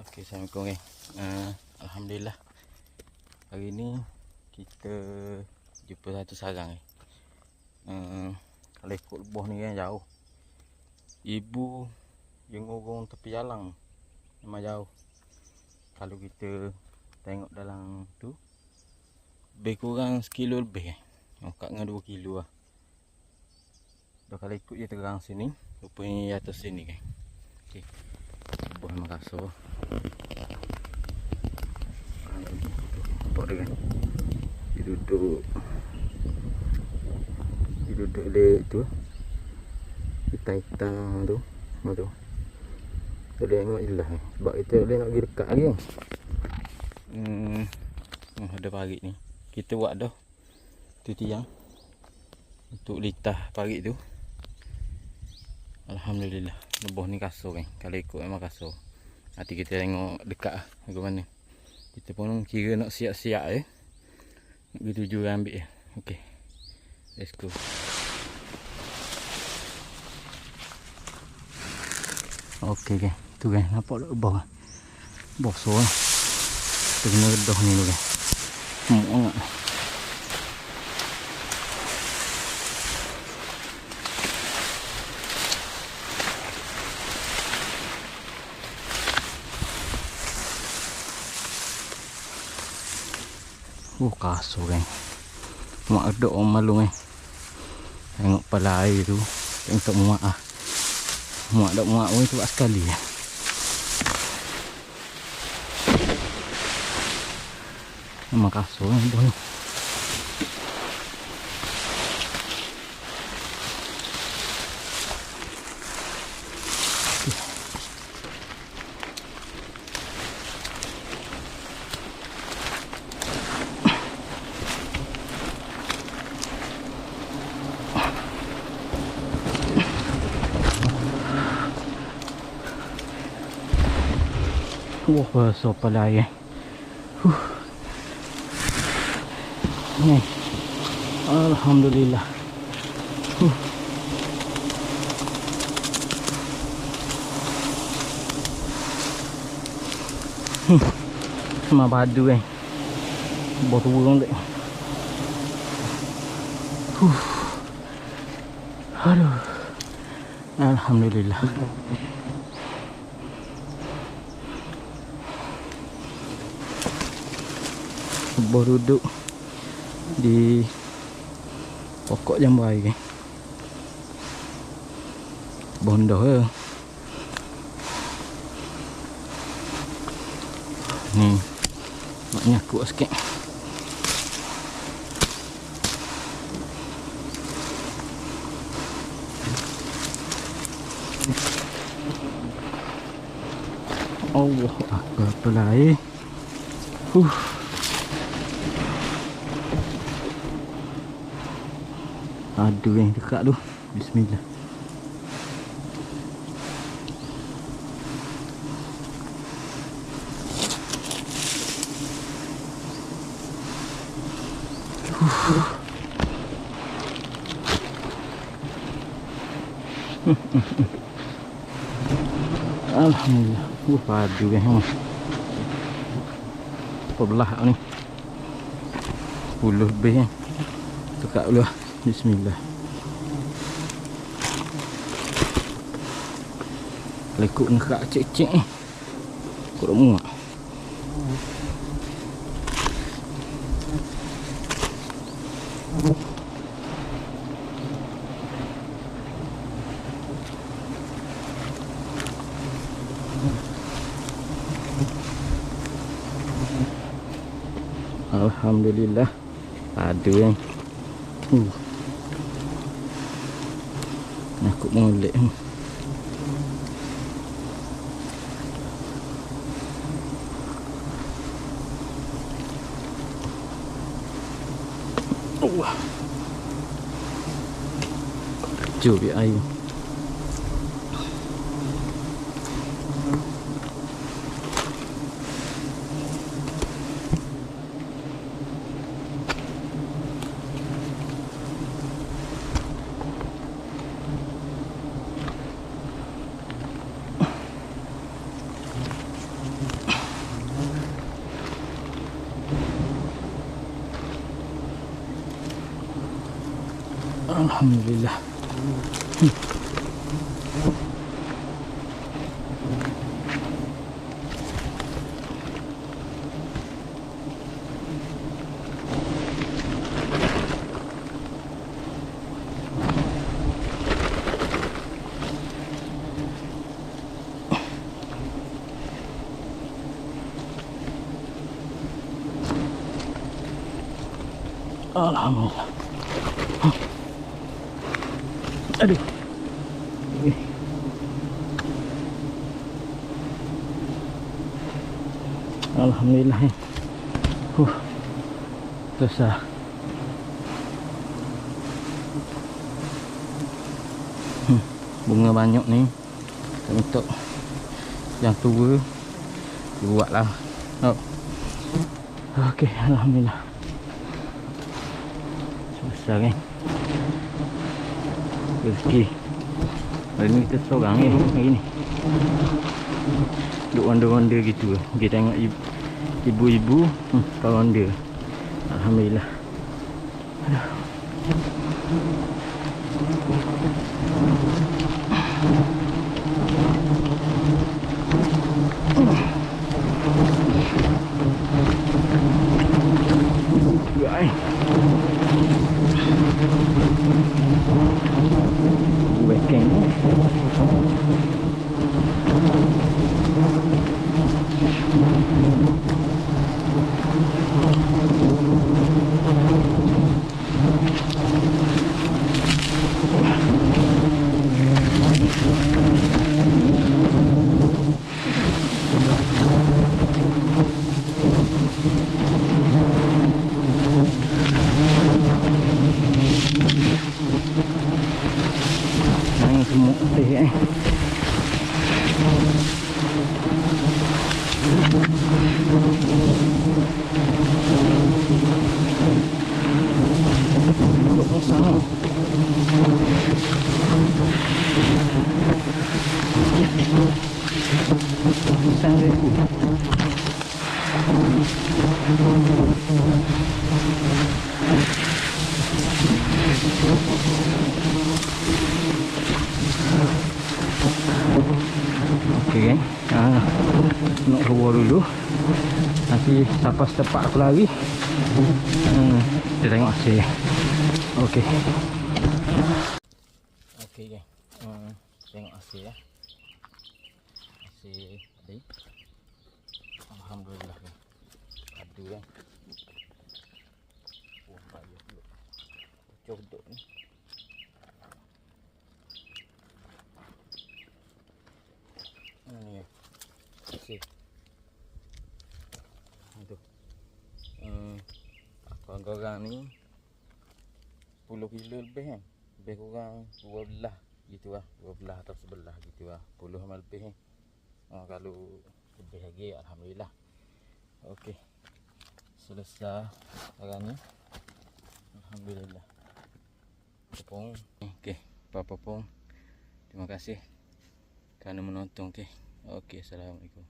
Okey, Assalamualaikum eh. Uh, Alhamdulillah. Hari ni kita jumpa satu sarang eh. Uh, kalau ikut lebah ni kan jauh. Ibu yang orang tepi jalan memang jauh. Kalau kita tengok dalam tu lebih kurang sekilo lebih eh. Oh, kat dengan dua kilo lah. Dah kalau ikut je terang sini, rupanya atas sini kan. Okey. Memang kasar. Dia kan Dia duduk. Dia duduk di tu. Hitam-hitam tu. Nampak tu? Tak boleh tengok jelas Sebab kita boleh nak pergi dekat lagi. Hmm. Oh, Ada parit ni. Kita buat dah. Tu tiang. Untuk litah parit tu. Alhamdulillah. Lebah ni kasar kan Kalau ikut memang kasar. Nanti kita tengok dekat lah. Bagaimana Kita pun kira nak siap-siap eh. Nak pergi tuju ambil eh. Okay Let's go. Okay kan Tu kan nampak tak? Bawah. Bosor lah Kita kena redah ni tu kan Semua sangat Oh kasar kan Mak ada orang malu kan Tengok pala air tu Tengok muak ah. Muak tak muak pun cepat sekali ya. Memang kasar Wah, besar pala air. Alhamdulillah. Hmm. Sama badu kan. Bot burung dek. Huh. Aduh. Alhamdulillah. Lebah duduk di pokok jambu air Bondo ke Ni Maknya kuat sikit. Allah Akbar pelai Huh Ada yang dekat tu. Bismillah. Alhamdulillah. Uh, padu kan. Apa belah ni? 10 lebih kan? Tekak dulu. lah Bismillah. Lekuk nekak cek-cek. Kau muak. Alhamdulillah. Ada. Yang uh. Aku molek hmm. Oh. Kecil biar air Alhamdulillah. Hmm. Alhamdulillah. Huh. Aduh. Eh. Alhamdulillah. eh. Huh. Susah. Hmm. Bunga banyak ni. Untuk yang tua buatlah. Oh. Okey, alhamdulillah. Susah kan Rezeki. Hari ni kita seorang ni Hari ni. Duk ronda-ronda gitu. Kita tengok ibu- ibu-ibu hmm, Kau ronda. Alhamdulillah. Aduh. Ya, semua teh eh. Duduk sana. Pisang aku. Okey kan. Ha. Nak keluar dulu. Nanti siapa setepak aku lari. Hmm, kita tengok hasil. Okey. Okey kan. Hmm, tengok hasil ya. Hasil tadi. Alhamdulillah kan. Padu kan. Oh, pula. Codok ni. Mana ni? Okey. Itu. Hmm, korang-korang ni 10 kilo lebih kan. Lebih kurang 12 gitu lah. 12 atau 11 gitu lah. 10 sama lebih kan. Oh, kalau lebih lagi alhamdulillah. Okey. Selesai sekarang ni. Alhamdulillah. Okey, Papa Popong. Terima kasih kerana menonton okey. Okey, assalamualaikum.